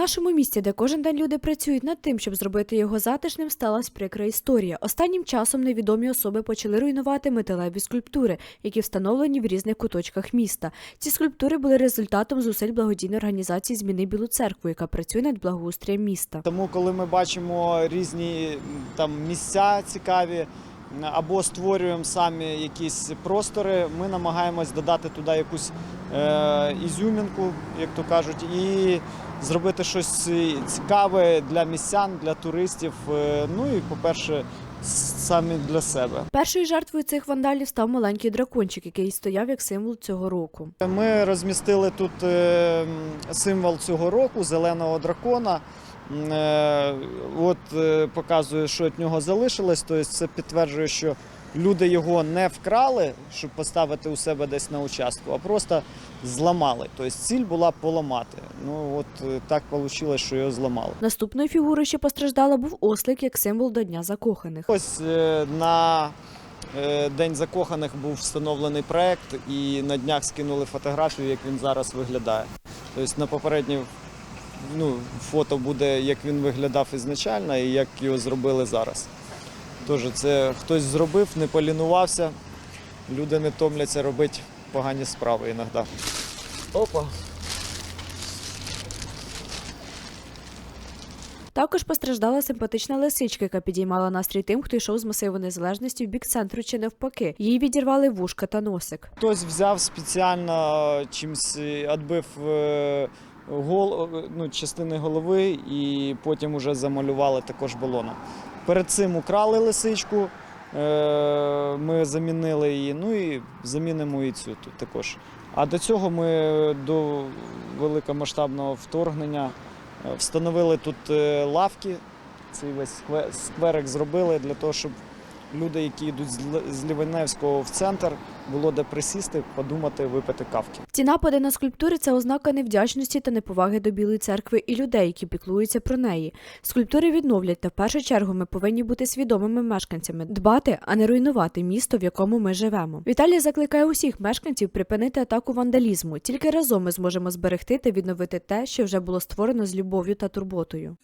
нашому місті, де кожен день люди працюють над тим, щоб зробити його затишним, сталася прикра історія. Останнім часом невідомі особи почали руйнувати металеві скульптури, які встановлені в різних куточках міста. Ці скульптури були результатом зусиль благодійної організації Зміни Білу церкву, яка працює над благоустрієм міста. Тому, коли ми бачимо різні там місця цікаві або створюємо самі якісь простори, ми намагаємось додати туди якусь е, ізюмінку, як то кажуть, і зробити щось цікаве для містян, для туристів. е, Ну і, по-перше, самі для себе. Першою жертвою цих вандалів став маленький дракончик, який стояв як символ цього року. Ми розмістили тут е, символ цього року зеленого дракона. Е, От е, показує, що від нього залишилось. Тобто це підтверджує, що люди його не вкрали, щоб поставити у себе десь на участку, а просто зламали. Тобто ціль була поламати. Ну от е, так вийшло, що його зламали. Наступною фігурою, що постраждала, був ослик як символ до Дня закоханих. Ось е, на е, День закоханих був встановлений проект, і на днях скинули фотографію, як він зараз виглядає. Тобто на попереднє ну, фото буде, як він виглядав ізначально і як його зробили зараз. Тож це хтось зробив, не полінувався. Люди не томляться робити погані справи іноді. Опа. Також постраждала симпатична лисичка, яка підіймала настрій тим, хто йшов з масиву незалежності в бік центру чи навпаки. Їй відірвали вушка та носик. Хтось взяв спеціально чимось відбив е, гол, ну, частини голови і потім уже замалювали також балоном. Перед цим украли лисичку, е, ми замінили її, ну і замінимо і цю тут також. А до цього ми до великомасштабного вторгнення е, встановили тут е, лавки. Цей весь скве- скверик зробили для того, щоб люди, які йдуть з Л- з Ліваневського в центр, було де присісти, подумати, випити кавки. Ці напади на скульптури це ознака невдячності та неповаги до білої церкви і людей, які піклуються про неї. Скульптури відновлять, та в першу чергу ми повинні бути свідомими мешканцями, дбати, а не руйнувати місто, в якому ми живемо. Віталій закликає усіх мешканців припинити атаку вандалізму. Тільки разом ми зможемо зберегти та відновити те, що вже було створено з любов'ю та турботою.